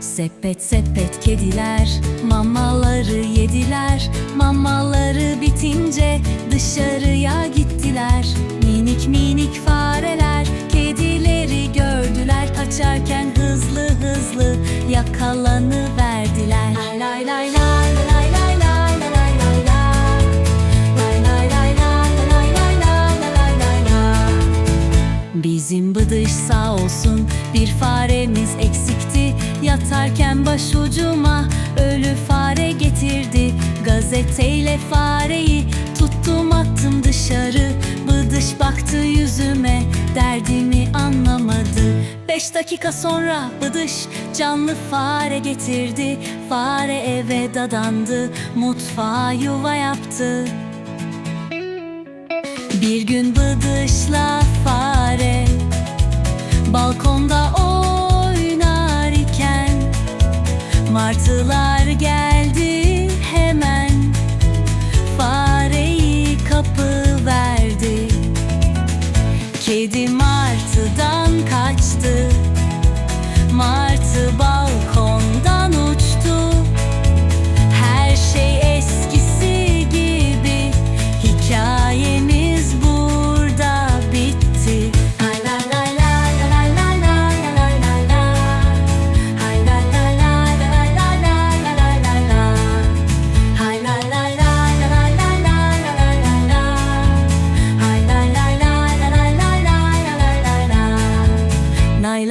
Sepet sepet kediler mamaları yediler Mamaları bitince dışarıya lay lay lay lay lay Bizim bıdış sağ olsun bir faremiz eksikti Yatarken başucuma ölü fare getirdi Gazeteyle fareyi Beş dakika sonra bıdış canlı fare getirdi. Fare eve dadandı mutfağa yuva yaptı. Bir gün bıdışla Batıdan kaçtı? Martı batıdan